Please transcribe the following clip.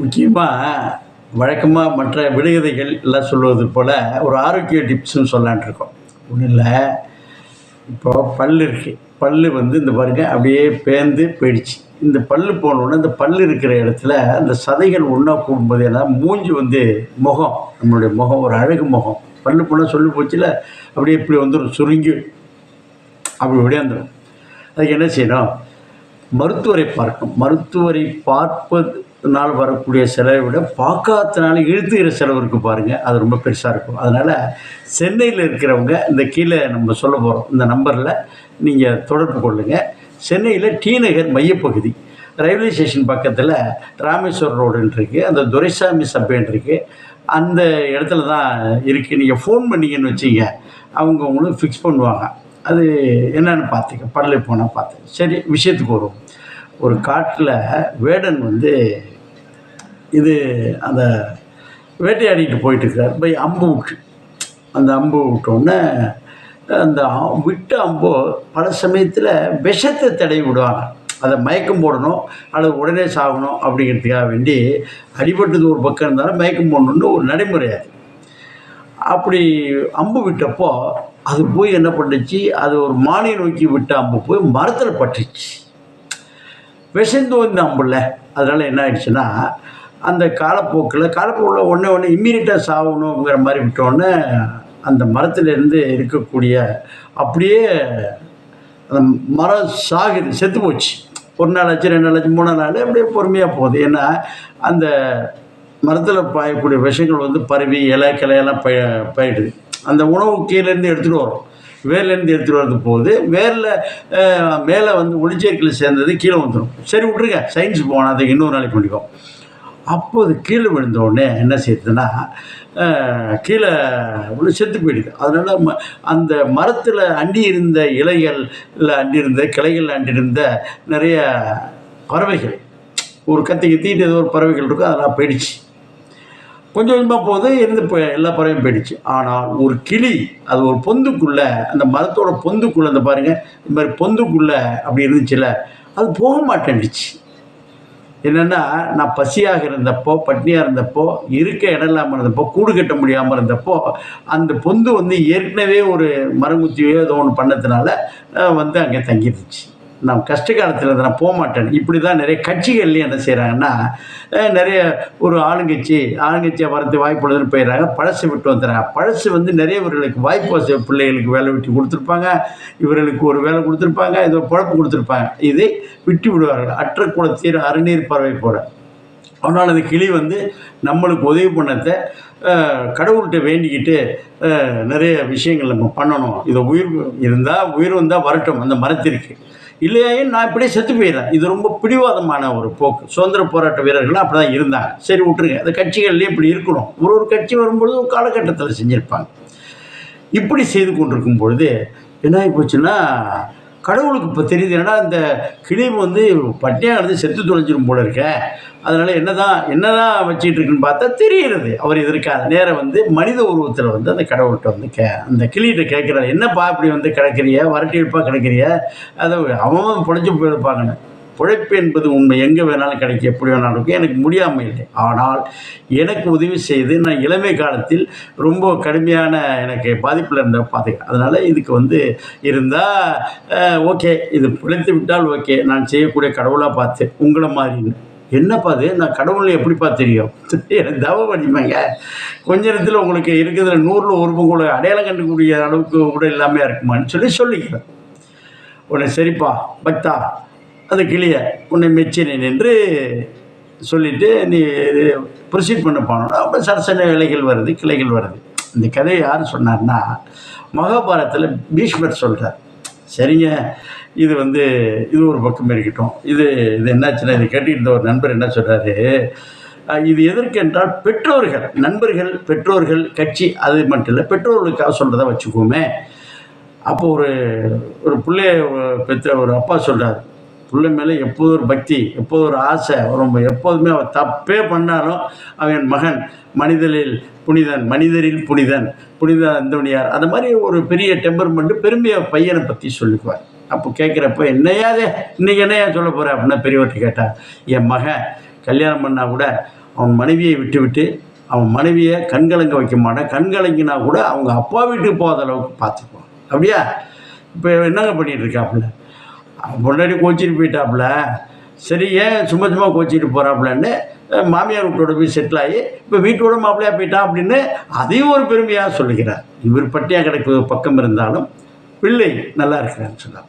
முக்கியமாக வழக்கமாக மற்ற விடுகதைகள் எல்லாம் சொல்வது போல் ஒரு ஆரோக்கிய டிப்ஸ்னு சொல்லலான்ட்ருக்கோம் ஒன்றும் இல்லை. இப்போ பல் இருக்குது பல் வந்து இந்த பாருங்க அப்படியே பேந்து போயிடுச்சு. இந்த பல் போனோடனே இந்த பல் இருக்கிற இடத்துல அந்த சதைகள் ஒன்றா கூடும்போது ஏன்னா மூஞ்சி வந்து முகம் நம்மளுடைய முகம் ஒரு அழகு முகம். பல் போனால் சொல்லி போச்சுல அப்படியே இப்படி வந்துடும் சுருங்கி அப்படி விடையாந்துடும் அதுக்கு என்ன செய்யணும்? மருத்துவரை பார்க்கணும். மருத்துவரை பார்ப்பது நாள் வரக்கூடிய செலவை விட பார்க்காதனால இழுத்துகிற செலவு இருக்குது பாருங்கள் அது ரொம்ப பெருசாக இருக்கும். அதனால் சென்னையில் இருக்கிறவங்க இந்த கீழே நம்ம சொல்ல போகிறோம் இந்த நம்பரில் நீங்கள் தொடர்பு கொள்ளுங்கள் சென்னையில் டி நகர் மையப்பகுதி. ரயில்வே ஸ்டேஷன் பக்கத்தில் ராமேஸ்வரம் ரோடுன்னு இருக்குது அந்த துரைசாமி சபைன்னு இருக்குது அந்த இடத்துல தான் இருக்குது நீங்கள் ஃபோன் பண்ணீங்கன்னு வச்சிங்க அவங்க உங்களுக்கு ஃபிக்ஸ் பண்ணுவாங்க. அது என்னன்னு பார்த்துக்க படலை போனால் பார்த்து சரி விஷயத்துக்கு வரும் ஒரு காட்டில் வேடன் வந்து இது அந்த வேட்டையாடிட்டு போயிட்டுருக்கார் போய் அம்பு விட்டு. அந்த அம்பு விட்டோன்னே அந்த விட்டு விட்ட அம்போ பல சமயத்தில் விஷத்தை தடவி விடுவாங்க. அதை மயக்கம் போடணும் அல்லது உடனே சாகணும் அப்படிங்கிறதுக்காக வேண்டி அடிபட்டது ஒரு பக்கம் இருந்தாலும் மயக்கம் போடணுன்னு ஒரு நடைமுறை அது. அப்படி அம்பு விட்டப்போ அது போய் என்ன பண்ணுச்சு? அது ஒரு மானிய நோக்கி விட்ட அம்பு போய் மரத்தில் பட்டுச்சு. விஷந்து வந்த அம்புல அதனால் என்ன ஆயிடுச்சுன்னா அந்த காலப்போக்கில் காலப்போக்கில் ஒன்று ஒன்று இம்மீடியட்டாக சாகணுங்கிற மாதிரி விட்டோன்னே அந்த மரத்துலேருந்து இருக்கக்கூடிய அப்படியே அந்த மரம் சாகுது செத்து போச்சு. ஒரு நாள் ஆச்சு ரெண்டு நாள் ஆச்சு மூணு நாள் அப்படியே பொறுமையாக போகுது. ஏன்னா அந்த மரத்தில் பாயக்கூடிய விஷங்கள் வந்து பரவி இலை கிளையெல்லாம் பய பயிடுது. அந்த உணவு கீழேருந்து எடுத்துகிட்டு வரும். வேர்லேருந்து எடுத்துகிட்டு வரது போகுது. வேரில் மேலே வந்து ஒளிச்சேர்க்கையில் சேர்ந்தது கீழே வந்துடும் சரி விட்ருங்க சயின்ஸ் போனால் அதுக்கு இன்னொரு நாளைக்கு பண்ணிக்கும் அப்போது கீழே விழுந்த உடனே என்ன செய்யுதுன்னா கீழே செத்து போயிடுது. அதனால் ம அந்த மரத்தில் அண்டி இருந்த இலைகளில் இல்லை அண்டி கிளைகள் நிறைய பறவைகள் ஒரு கத்தி கத்திட்டு ஏதோ ஒரு பறவைகள் இருக்கும் அதெல்லாம் போயிடுச்சு. கொஞ்சம் கொஞ்சமாக போகுது இருந்து இப்போ எல்லா பறவையும் போயிடுச்சு. ஆனால் ஒரு கிளி அது ஒரு பொந்துக்குள்ளே அந்த மரத்தோட பொந்துக்குள்ளே அந்த பாருங்கள் இந்த மாதிரி பொந்துக்குள்ளே அப்படி இருந்துச்சுல்ல அது போக மாட்டேன்டுச்சு என்னென்னா நான் பசியாக இருந்தப்போ பட்னியாக இருந்தப்போ இருக்க இடம் இல்லாமல் இருந்தப்போ கூடு கட்ட முடியாமல் இருந்தப்போ அந்த பொந்து வந்து ஏற்கனவே ஒரு மரங்குத்தியோ ஏதோ ஒன்று பண்ணதுனால வந்து அங்கே தங்கிருந்துச்சு நான் கஷ்ட காலத்தில் இருந்து நான் போக மாட்டேன். இப்படி தான் நிறைய கட்சிகள்லேயும் என்ன செய்கிறாங்கன்னா நிறைய ஒரு ஆளுங்கட்சி ஆளுங்கட்சியை வரது வாய்ப்புள்ளதுன்னு போயிடுறாங்க. பழசு விட்டு வந்துடுறாங்க. பழசு வந்து நிறையவர்களுக்கு வாய்ப்பு வசதி பிள்ளைகளுக்கு வேலை விட்டு கொடுத்துருப்பாங்க. இவர்களுக்கு ஒரு வேலை கொடுத்துருப்பாங்க. ஏதோ பழப்பு கொடுத்துருப்பாங்க. இதை விட்டு விடுவார்கள். அற்ற குளத்தீர் அறுநீர் பறவை போல. ஆனால் அந்த கிளி வந்து நம்மளுக்கு உதவி பண்ணத்தை கடவுள்கிட்ட வேண்டிக்கிட்டு நிறைய விஷயங்கள் நம்ம பண்ணணும். இதை உயிர் இருந்தால் உயிர் வந்தால் வரட்டும். அந்த மரத்திற்கு. இல்லையே நான் இப்படியே செத்து போயிடுறேன். இது ரொம்ப பிடிவாதமான ஒரு போக்கு. சுதந்திர போராட்ட வீரர்கள்லாம் அப்படி தான் இருந்தாங்க. சரி விட்டுருங்க. அந்த கட்சிகள்லேயே இப்படி இருக்கணும். ஒரு ஒரு கட்சி வரும்பொழுது ஒரு காலகட்டத்தில் செஞ்சுருப்பாங்க. இப்படி செய்து கொண்டிருக்கும் பொழுது என்ன ஆகி போச்சுன்னா கடவுளுக்கு இப்போ தெரியுது ஏன்னா இந்த கிளி வந்து பட்டியாக இருந்து செத்து தொலைஞ்சிரும் போல இருக்க. அதனால் என்ன தான் என்ன தான் வச்சிட்டு இருக்குன்னு பார்த்தா தெரிகிறது. அவர் எதிர்க்காத நேரம் வந்து மனித உருவத்தில் வந்து அந்த கடவுள்கிட்ட வந்து கே அந்த கிளிகிட்ட கேட்குறாரு. என்னப்பா இப்படி வந்து கிடக்கிறிய? வரட்டி இருப்பா கிடக்கிறிய? அதை அவன் பொழைச்சி போயிருப்பாங்கன்னு. பிழைப்பு என்பது உண்மை. எங்கே வேணாலும் கிடைக்கும். எப்படி வேணாலும் இருக்கும். எனக்கு முடியாமல் இல்லை. ஆனால் எனக்கு உதவி செய்து நான் இளமை காலத்தில் ரொம்ப கடுமையான எனக்கு பாதிப்பில் இருந்த பார்த்துக்க அதனால் இதுக்கு வந்து இருந்தால் ஓகே. இது பிழைத்து விட்டால் ஓகே. நான் செய்யக்கூடிய கடவுளாக பார்த்து உங்களை மாதிரின்னு என்னப்பா அது நான் கடவுளை எப்படிப்பா தெரியும்? எனக்கு தவ வடிமைங்க கொஞ்ச நேரத்தில் உங்களுக்கு இருக்கிறதுல நூறில் ஒரு கூட அடையாளம் கண்டுக்கூடிய அளவுக்கு கூட இல்லாமல் இருக்குமான்னு சொல்லி சொல்லிக்கிறேன். உடனே சரிப்பா பக்தா. அந்த கிளியை உன்னை மெச்சினேன் என்று சொல்லிட்டு நீ ப்ரொசீட் பண்ண போனோம். அப்போ சரசன இலைகள் வருது கிளைகள் வருது. இந்த கதையை யார் சொன்னார்னா மகாபாரதத்தில் பீஷ்மர் சொல்கிறார் சரிங்க இது வந்து இது ஒரு பக்கம் இருக்கட்டும். இது இது என்னாச்சுன்னா இதை கேட்டுக்கிட்டு ஒரு நண்பர் என்ன சொல்கிறாரு இது எதற்கென்றால் பெற்றோர்கள் நண்பர்கள் பெற்றோர்கள் கட்சி அது மட்டும் இல்லை பெற்றோர்களுக்காக சொல்கிறத வச்சுக்கோமே. அப்போ ஒரு ஒரு பிள்ளைய பெற்ற ஒரு அப்பா சொல்கிறார் பிள்ளை மேலே எப்போது ஒரு பக்தி எப்போது ஒரு ஆசை ரொம்ப எப்போதுமே அவன் தப்பே பண்ணாலும் அவன் மகன் மனிதனில் புனிதன் மனிதரில் புனிதன் புனித அந்தோணியார். அந்த மாதிரி ஒரு பெரிய டெம்பர்மெண்ட்டு பெருமையாக பையனை பற்றி சொல்லிக்குவார் அப்போ கேட்குறப்ப என்னையாதே இன்னைக்கு என்னையா சொல்ல போகிற அப்படின்னா பெரியவர்கிட்ட கேட்டார் என் மகன் கல்யாணம் பண்ணால் கூட அவன் மனைவியை விட்டு விட்டு அவன் மனைவியை கண்கலங்க வைக்க மாட்டான். கண்கலங்கினா கூட அவங்க அப்பா வீட்டுக்கு போகாத அளவுக்கு பார்த்துக்குவான். அப்படியா? இப்போ என்னங்க பண்ணிகிட்டு இருக்காப்புல? முன்னாடி கோச்சிட்டு போயிட்டாப்புல. சரி ஏன் சும்மா சும்மா கோச்சிட்டு போகிறாப்புலன்னு மாமியார் வீட்டோட போய் செட்டில் ஆகி இப்போ வீட்டோட மாப்பிள்ளையா போயிட்டான் அப்படின்னு அதையும் ஒரு பெருமையாக சொல்லுகிறார். இவர் பட்டியா கிடக்கு பக்கம் இருந்தாலும் பிள்ளை நல்லா இருக்கிறான்னு சொன்னார்.